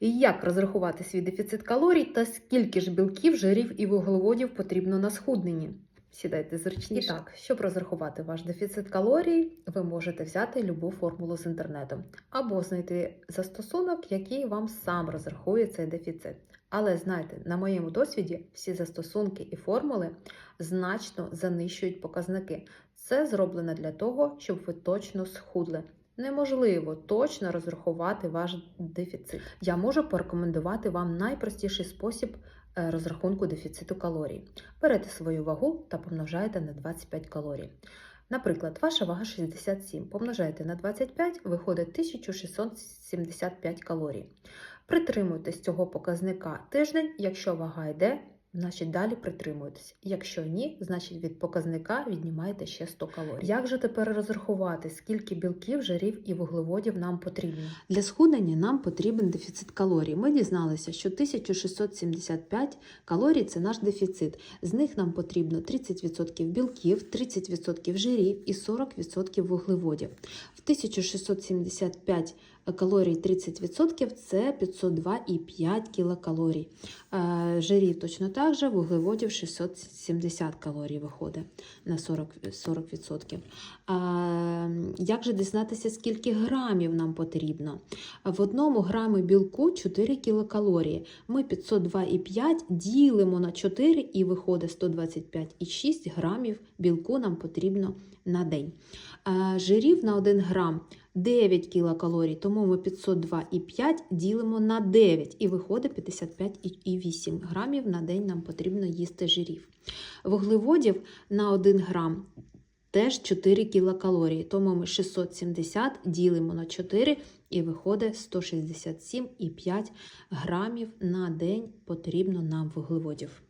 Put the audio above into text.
І як розрахувати свій дефіцит калорій та скільки ж білків, жирів і вуглеводів потрібно на схудненні? Сідайте зручніше. І так, щоб розрахувати ваш дефіцит калорій, ви можете взяти любу формулу з інтернету або знайти застосунок, який вам сам розрахує цей дефіцит. Але знайте, на моєму досвіді всі застосунки і формули значно занищують показники. Це зроблено для того, щоб ви точно схудли. Неможливо точно розрахувати ваш дефіцит. Я можу порекомендувати вам найпростіший спосіб е, розрахунку дефіциту калорій. Берете свою вагу та помножаєте на 25 калорій. Наприклад, ваша вага 67, помножаєте на 25, виходить 1675 калорій. Притримуйтесь цього показника тиждень, якщо вага йде, значить далі притримуйтесь. Якщо ні, значить від показника віднімаєте ще 100 калорій. Як же тепер розрахувати, скільки білків, жирів і вуглеводів нам потрібно? Для схуднення нам потрібен дефіцит калорій. Ми дізналися, що 1675 калорій це наш дефіцит. З них нам потрібно 30% білків, 30% жирів і 40% вуглеводів. В 1675 калорій 30% це 502,5 кілокалорій. Е, Жирів точно так же, вуглеводів 670 калорій виходить на 40%. 40%. Як же дізнатися, скільки грамів нам потрібно? В одному грамі білку 4 кілокалорії. Ми 502,5 ділимо на 4 і виходить 125,6 грамів білку нам потрібно на день. Жирів на 1 грам 9 кілокалорій, тому ми 502,5 ділимо на 9 і виходить 55,8 грамів на день нам потрібно їсти жирів. Вуглеводів на 1 грам теж 4 кілокалорії, тому ми 670 ділимо на 4 і виходить 167,5 грамів на день потрібно нам вуглеводів.